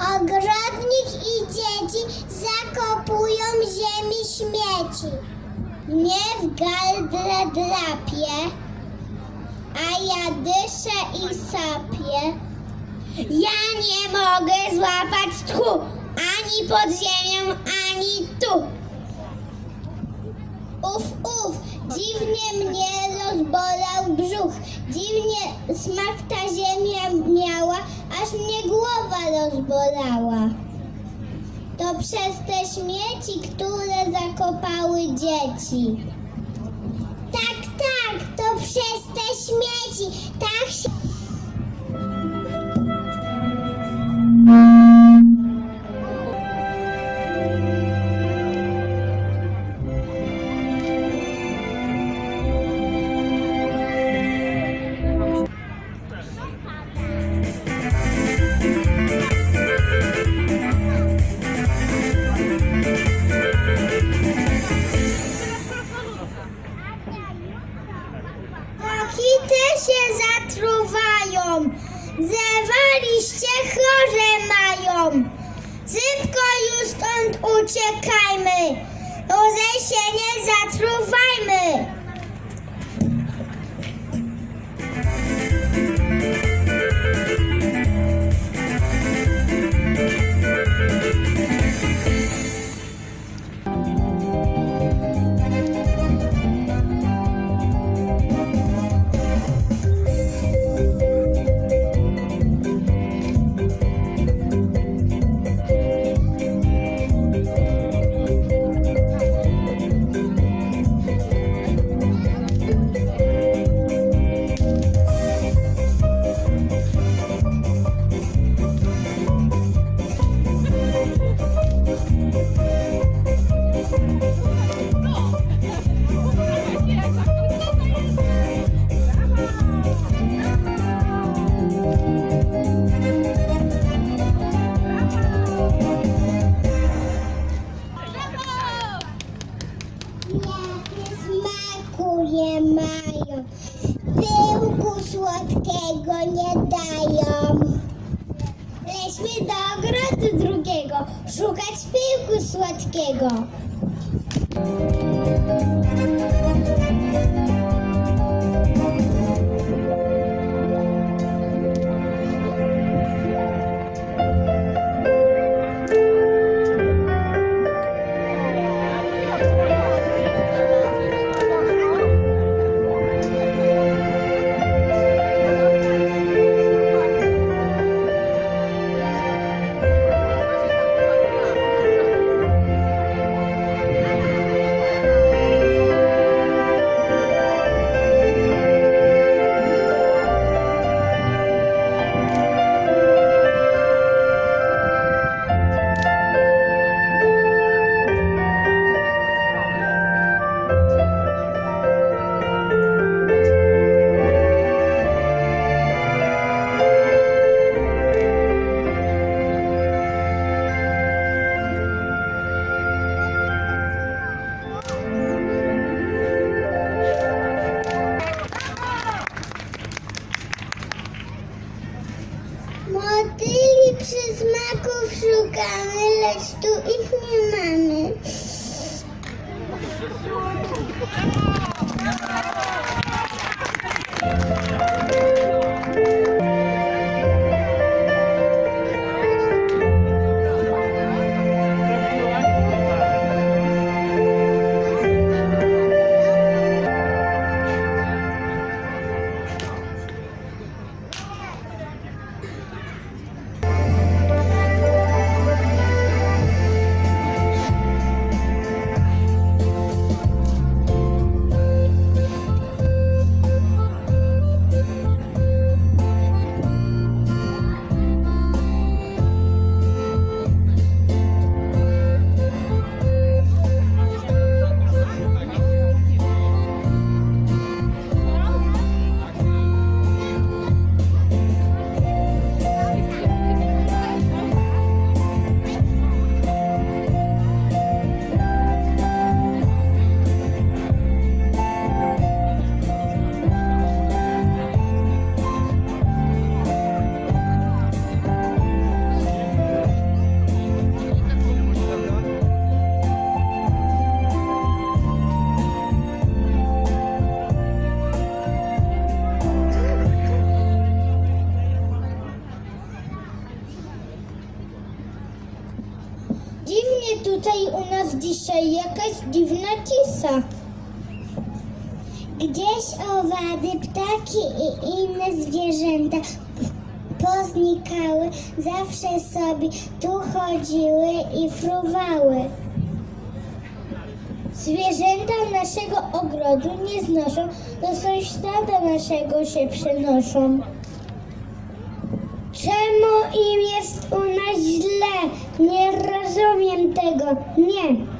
Ogrodnik i dzieci zakopują ziemi śmieci. Mnie w gardle drapie, a ja dyszę i sapię. Ja nie mogę złapać tchu, ani pod ziemią, ani tu. Uf, uf, dziwnie mnie rozbolał brzuch. Dziwnie smak ta ziemia miała, aż mnie głowa rozbolała. To przez te śmieci, które zakopały dzieci. Tak, tak, to przez te śmieci. Owady, ptaki i inne zwierzęta poznikały, zawsze sobie tu chodziły i fruwały. Zwierzęta naszego ogrodu nie znoszą, do sąsiada naszego się przenoszą. Czemu im jest u nas źle? Nie rozumiem tego. Nie.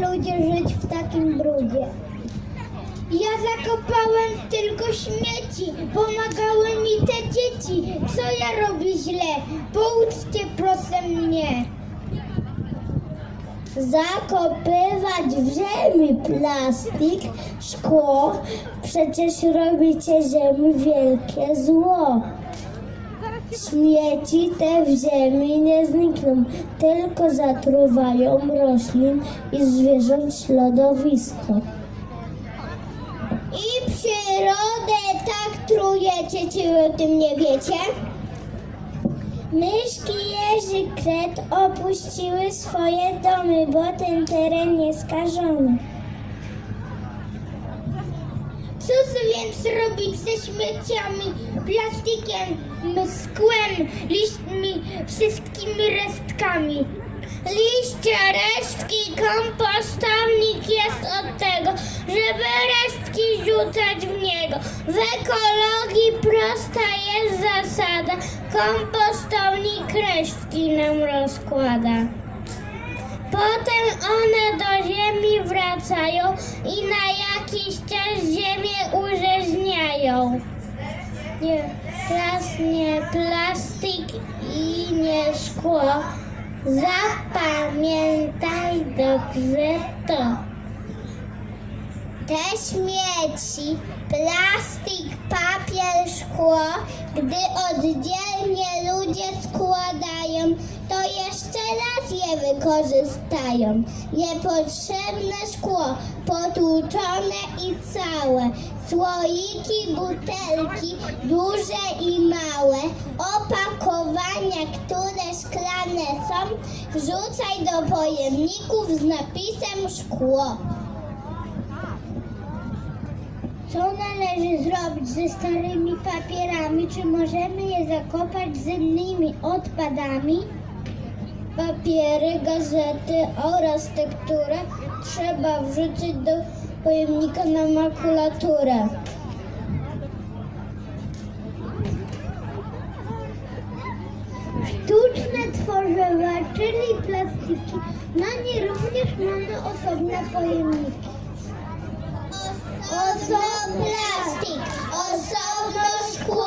Ludzie żyć w takim brudzie? Ja zakopałem tylko śmieci, pomagały mi te dzieci. Co ja robię źle? Pouczcie proszę mnie. Zakopywać w ziemi plastik, szkło, przecież robicie ziemi wielkie zło. Śmieci te w ziemi nie znikną, tylko zatruwają roślin i zwierząt środowisko. I przyrodę tak trujecie, czy wy o tym nie wiecie? Myszki, jeży, kret opuściły swoje domy, bo ten teren jest skażony. Co więc robić ze śmieciami, plastikiem, skłem, liśćmi, wszystkimi resztkami? Liście, resztki, kompostownik jest od tego, żeby resztki rzucać w niego. W ekologii prosta jest zasada, kompostownik resztki nam rozkłada. Potem one do ziemi wracają jakiś czas ziemię urzeźniają. Nie, plas, nie plastik i nie szkło. Zapamiętaj dobrze to. Te śmieci, plastik, papier, szkło, gdy oddzielnie ludzie składają, to jeszcze raz je wykorzystają. Niepotrzebne szkło, potłuczone i całe, słoiki, butelki, duże i małe, opakowania, które szklane są, wrzucaj do pojemników z napisem szkło. Co należy zrobić ze starymi papierami? Czy możemy je zakopać z innymi odpadami? Papiery, gazety oraz tekturę trzeba wrzucić do pojemnika na makulaturę. Sztuczne tworzywa, czyli plastiki. Na nie również mamy osobne pojemniki. Osobno plastik, osobno szkło,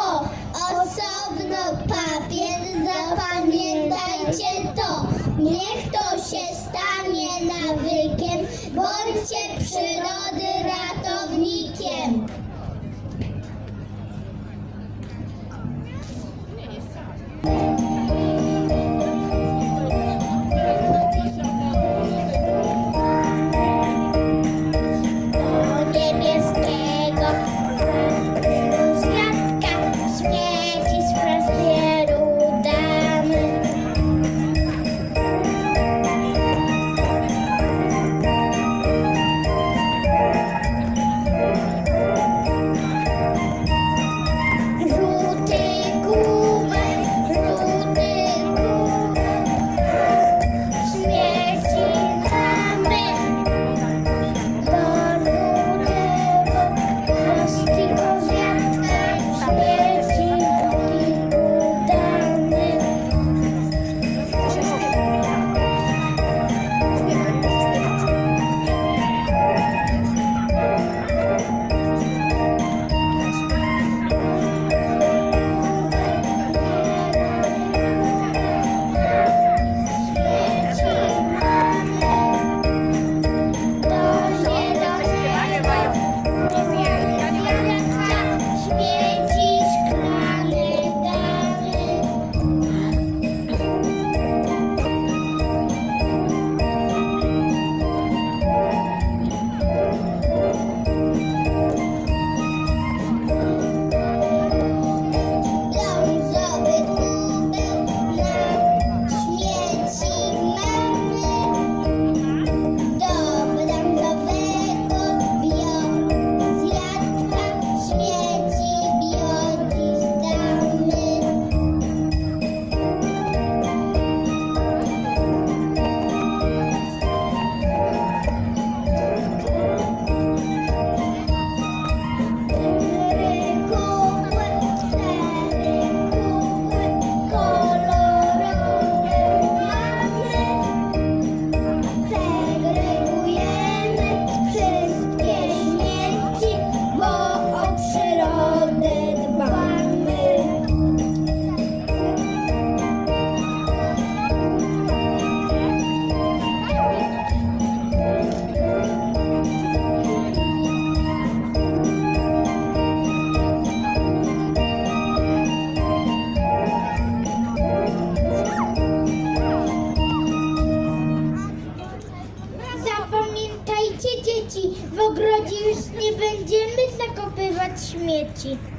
śmieci.